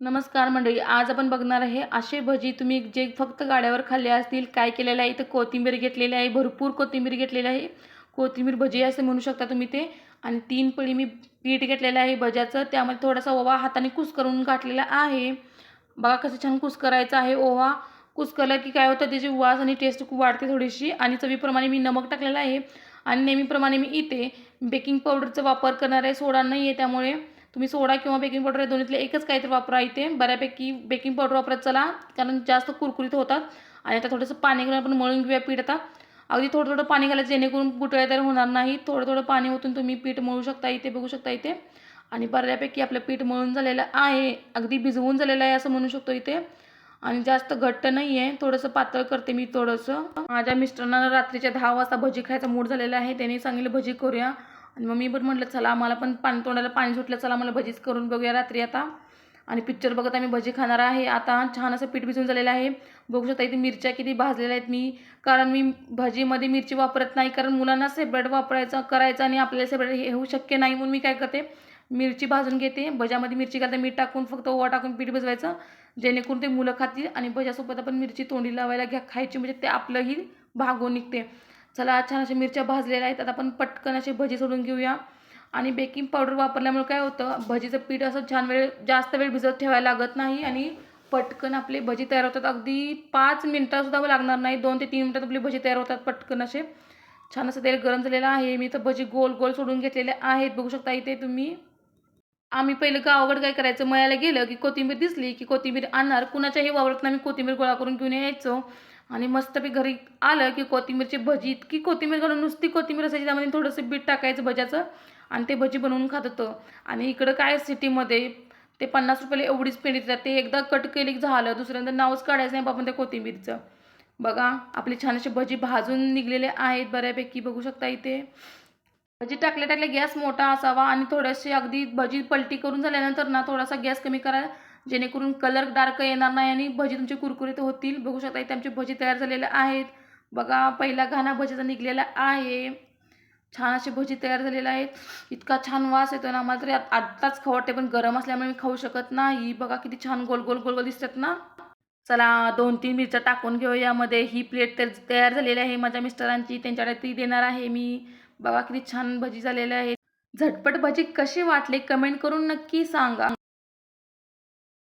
नमस्कार मंडळी आज आपण बघणार आहे असे भजी. तुम्ही जे फक्त गाड्यावर खाल्ले असतील काय केलेलं आहे? इथं कोथिंबीर घेतलेली आहे भरपूर कोथिंबीर घेतलेली आहे. कोथिंबीर भजी असं म्हणू शकता तुम्ही ते. आणि तीन पळी मी पीठ घेतलेलं आहे भज्याचं. त्यामध्ये थोडासा ओवा हाताने कुस करून घातलेला आहे. बघा कसं छान कुस करायचं आहे ओवा. कुसकरला की काय होतं त्याची वास आणि टेस्ट खूप वाढते थोडीशी. आणि चवीप्रमाणे मी नमक टाकलेलं आहे. आणि नेहमीप्रमाणे मी इथे बेकिंग पावडरचा वापर करणार आहे. सोडा नाही आहे त्यामुळे. तुम्ही सोडा किंवा बेकिंग पावडर या दोन्हीतले एकच काहीतरी वापरा इथे. बऱ्यापैकी बेकिंग पावडर वापरत चला कारण जास्त कुरकुरीत होतात. आणि आता थोडंसं पाणी घालून आपण मळून घेऊया पीठ आता. अगदी थोडं थोडं पाणी घालायचं जेणेकरून गुटळ्या तयार होणार नाही. थोडं थोडं पाणी ओतून तुम्ही पीठ मळू शकता इथे बघू शकता इथे. आणि बऱ्यापैकी आपलं पीठ मळून झालेलं आहे. अगदी भिजवून झालेलं आहे असं म्हणू शकतो इथे. आणि जास्त घट्ट नाही आहे थोडंसं पातळ करते मी थोडंसं. माझ्या मिस्टरांना रात्रीच्या दहा वाजता भजी खायचा मूड झालेला आहे. त्यांनी सांगितलं भजी करूया. आणि मग मी पण म्हटलं चला आम्हाला पण पाणी तोंडाला पाणी सुटलं चला मला भजीच करून बघूया रात्री आता. आणि पिक्चर बघत आम्ही भजी खाणार आहे. आता छान असं पीठ भिजून झालेलं आहे. बघू शकता इथे मिरच्या किती भाजलेल्या आहेत मी. कारण मी भजीमध्ये मिरची वापरत नाही कारण मुलांना सेपरेट वापरायचं करायचं आणि आपल्याला सेपरेट हे होऊ शक्य नाही म्हणून मी काय करते मिरची भाजून घेते. भज्यामध्ये मिरची घालते मीठ टाकून फक्त ओवा टाकून पीठ भिजवायचं जेणेकरून ते मुलं खातील आणि भज्यासोबत आपण मिरची तोंडी लावायला घ्या खायची म्हणजे ते आपलंही भागून निघते. चला छान अशा मिरच्या भाजलेल्या आहेत. आता आपण पटकन अशी भजी सोडून घेऊया. आणि बेकिंग पावडर वापरल्यामुळे काय होतं भजीचं पीठ असं छान वेळ जास्त वेळ भिजत ठेवायला लागत नाही आणि पटकन आपले भजी तयार होतात. अगदी पाच मिनटासुद्धा लागणार नाही. दोन ते तीन मिनटात आपली भजी तयार होतात पटकन असे. छान असं तेल गरम झालेलं आहे. मी तर भजी गोल गोल सोडून घेतलेले आहेत. बघू शकता इथे तुम्ही. आम्ही पहिलं गावाकडे काय करायचं? मळ्याला गेलं की कोथिंबीर दिसली की कोथिंबीर आणणार. कुणाच्याही वावरात आम्ही कोथिंबीर गोळा करून घेऊन यायचो. आणि मस्तपैकी घरी आलं की कोथिंबीरची भजी इतकी कोथिंबीर घालून नुसती कोथिंबीर असायची त्यामध्ये थोडंसं बीट टाकायचं भज्याचं आणि ते भजी बनवून खात होतं. आणि इकडं काय सिटीमध्ये ते पन्नास रुपयाला एवढीच पेंडी देतात ते एकदा कट केली की झालं दुसऱ्यांदा नावच काढायचं नाही बाबा त्या कोथिंबीरचं. बघा आपली छान अशी भजी भाजून निघलेले आहेत बऱ्यापैकी बघू शकता इथे. भजी टाकल्या टाकल्या गॅस मोठा असावा आणि थोड्याशी अगदी भजी पलटी करून झाल्यानंतर ना थोडासा गॅस कमी करायला जेणेकरून कलर डार्क येणार नाही आणि भजी तुमचे कुरकुरीत होतील. बघू शकता इथे आमचे भजी तयार झालेले आहेत. बघा पहिला घाणा भजीचा निघलेला आहे. छान असे भजी तयार झालेले आहेत. इतका छान वास येतो ना मला तरी आत्ताच खाऊ वाटते पण गरम असल्यामुळे मी खाऊ शकत नाही. बघा किती छान गोल गोल गोल गोल दिसतात ना. चला दोन तीन मिरच्या टाकून घेऊ यामध्ये ही प्लेट तर तयार झालेली आहे माझ्या मिस्टरांची. त्यांच्याकडे ती देणार आहे मी. बघा किती छान भजी झालेले आहेत. झटपट भजी कशी वाटले कमेंट करून नक्की सांगा.